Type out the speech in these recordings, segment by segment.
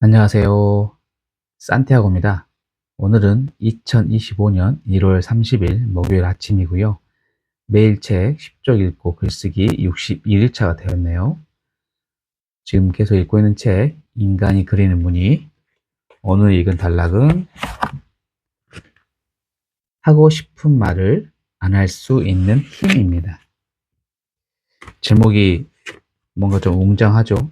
안녕하세요. 산티아고입니다. 오늘은 2025년 1월 30일 목요일 아침이고요. 매일 책 10쪽 읽고 글쓰기 61일차가 되었네요. 지금 계속 읽고 있는 책 인간이 그리는 무늬 오늘 읽은 단락은 하고 싶은 말을 안 할 수 있는 힘입니다. 제목이 뭔가 좀 웅장하죠?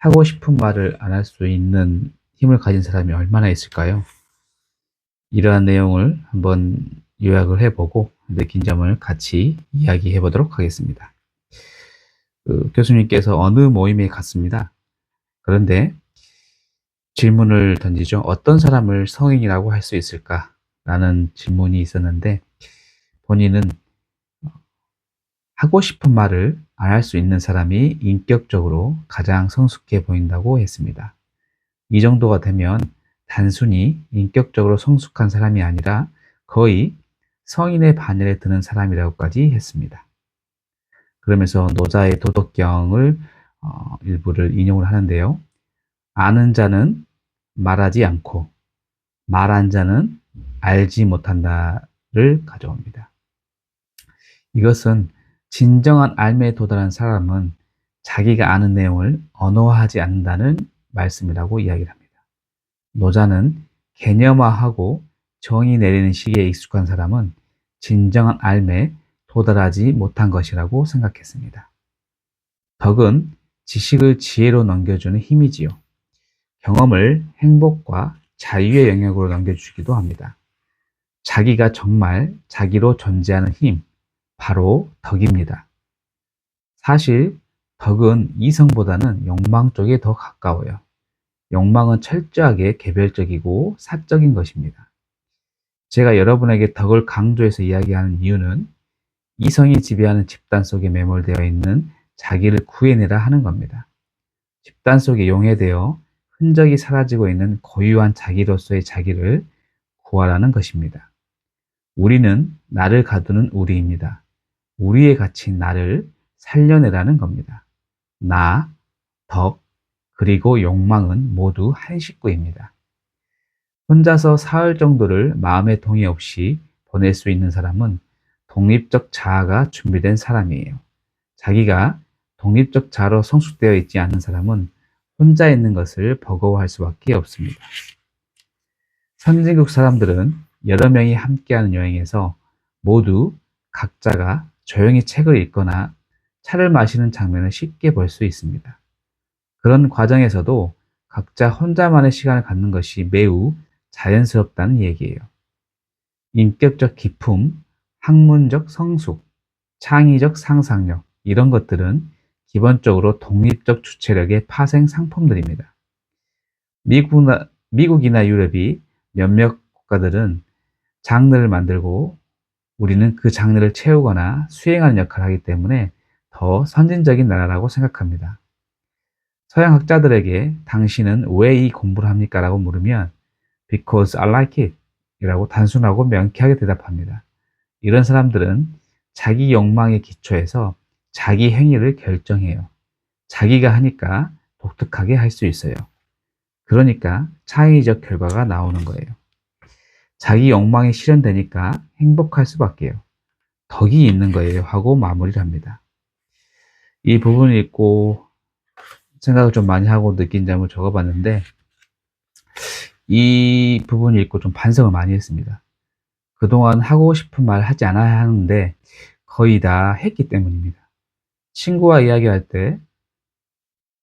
하고 싶은 말을 안 할 수 있는 힘을 가진 사람이 얼마나 있을까요? 이러한 내용을 한번 요약을 해보고 느낀 점을 같이 이야기해 보도록 하겠습니다. 그 교수님께서 어느 모임에 갔습니다. 그런데 질문을 던지죠. 어떤 사람을 성인이라고 할 수 있을까? 라는 질문이 있었는데 본인은 하고 싶은 말을 안 할 수 있는 사람이 인격적으로 가장 성숙해 보인다고 했습니다. 이 정도가 되면 단순히 인격적으로 성숙한 사람이 아니라 거의 성인의 반열에 드는 사람이라고까지 했습니다. 그러면서 노자의 도덕경을 어, 일부를 인용을 하는데요. 아는 자는 말하지 않고 말한 자는 알지 못한다를 가져옵니다. 이것은 진정한 알매에 도달한 사람은 자기가 아는 내용을 언어화하지 않는다는 말씀이라고 이야기를 합니다. 노자는 개념화하고 정의 내리는 시기에 익숙한 사람은 진정한 알매에 도달하지 못한 것이라고 생각했습니다. 덕은 지식을 지혜로 넘겨주는 힘이지요. 경험을 행복과 자유의 영역으로 넘겨주기도 합니다. 자기가 정말 자기로 존재하는 힘, 바로 덕입니다. 사실 덕은 이성보다는 욕망 쪽에 더 가까워요. 욕망은 철저하게 개별적이고 사적인 것입니다. 제가 여러분에게 덕을 강조해서 이야기하는 이유는 이성이 지배하는 집단 속에 매몰되어 있는 자기를 구해내라 하는 겁니다. 집단 속에 용해되어 흔적이 사라지고 있는 고유한 자기로서의 자기를 구하라는 것입니다. 우리는 나를 가두는 우리입니다. 우리의 가치인 나를 살려내라는 겁니다. 나, 덕, 그리고 욕망은 모두 한 식구입니다. 혼자서 사흘 정도를 마음의 동의 없이 보낼 수 있는 사람은 독립적 자아가 준비된 사람이에요. 자기가 독립적 자로 성숙되어 있지 않은 사람은 혼자 있는 것을 버거워할 수밖에 없습니다. 선진국 사람들은 여러 명이 함께하는 여행에서 모두 각자가 조용히 책을 읽거나 차를 마시는 장면을 쉽게 볼 수 있습니다. 그런 과정에서도 각자 혼자만의 시간을 갖는 것이 매우 자연스럽다는 얘기예요. 인격적 기품, 학문적 성숙, 창의적 상상력, 이런 것들은 기본적으로 독립적 주체력의 파생 상품들입니다. 미국이나, 미국이나 유럽이 몇몇 국가들은 장르를 만들고 우리는 그 장르를 채우거나 수행하는 역할을 하기 때문에 더 선진적인 나라라고 생각합니다. 서양 학자들에게 당신은 왜 이 공부를 합니까? 라고 물으면 because I like it 이라고 단순하고 명쾌하게 대답합니다. 이런 사람들은 자기 욕망의 기초에서 자기 행위를 결정해요. 자기가 하니까 독특하게 할 수 있어요. 그러니까 창의적 결과가 나오는 거예요. 자기 욕망이 실현되니까 행복할 수밖에요. 덕이 있는 거예요. 하고 마무리를 합니다. 이 부분을 읽고 생각을 좀 많이 하고 느낀 점을 적어봤는데 이 부분을 읽고 좀 반성을 많이 했습니다. 그동안 하고 싶은 말 하지 않아야 하는데 거의 다 했기 때문입니다. 친구와 이야기할 때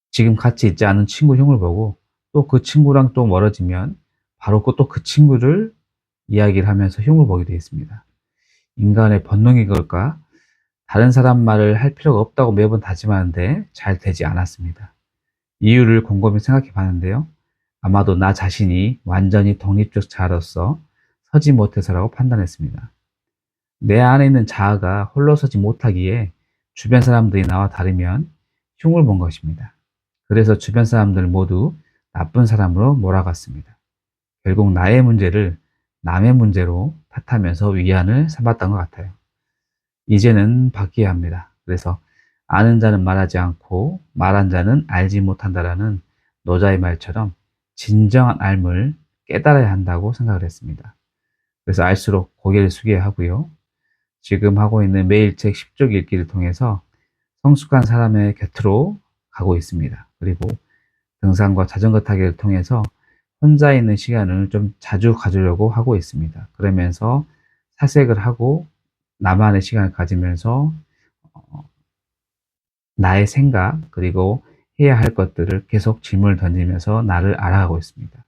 지금 같이 있지 않은 친구 형을 보고 또 그 친구랑 또 멀어지면 바로 또 그 친구를 이야기를 하면서 흉을 보게 되어 있습니다. 인간의 본능이 걸까? 다른 사람 말을 할 필요가 없다고 매번 다짐하는데 잘 되지 않았습니다. 이유를 곰곰이 생각해 봤는데요. 아마도 나 자신이 완전히 독립적 자아로서 서지 못해서라고 판단했습니다. 내 안에 있는 자아가 홀로 서지 못하기에 주변 사람들이 나와 다르면 흉을 본 것입니다. 그래서 주변 사람들 모두 나쁜 사람으로 몰아갔습니다. 결국 나의 문제를 남의 문제로 탓하면서 위안을 삼았던 것 같아요. 이제는 바뀌어야 합니다. 그래서 아는 자는 말하지 않고 말한 자는 알지 못한다라는 노자의 말처럼 진정한 삶을 깨달아야 한다고 생각을 했습니다. 그래서 알수록 고개를 숙여야 하고요. 지금 하고 있는 매일책 10쪽 읽기를 통해서 성숙한 사람의 곁으로 가고 있습니다. 그리고 등산과 자전거 타기를 통해서 혼자 있는 시간을 좀 자주 가지려고 하고 있습니다. 그러면서 사색을 하고 나만의 시간을 가지면서 어, 나의 생각 그리고 해야 할 것들을 계속 질문을 던지면서 나를 알아가고 있습니다.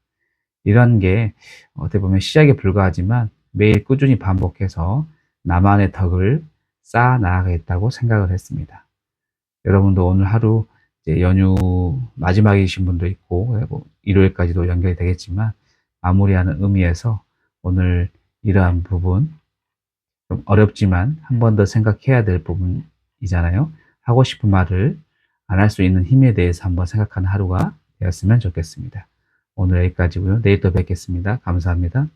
이런 게 어떻게 보면 시작에 불과하지만 매일 꾸준히 반복해서 나만의 덕을 쌓아 나가겠다고 생각을 했습니다. 여러분도 오늘 하루 연휴 마지막이신 분도 있고 그리고 일요일까지도 연결이 되겠지만 마무리하는 의미에서 오늘 이러한 부분 좀 어렵지만 한 번 더 생각해야 될 부분이잖아요. 하고 싶은 말을 안 할 수 있는 힘에 대해서 한번 생각하는 하루가 되었으면 좋겠습니다. 오늘 여기까지고요. 내일 또 뵙겠습니다. 감사합니다.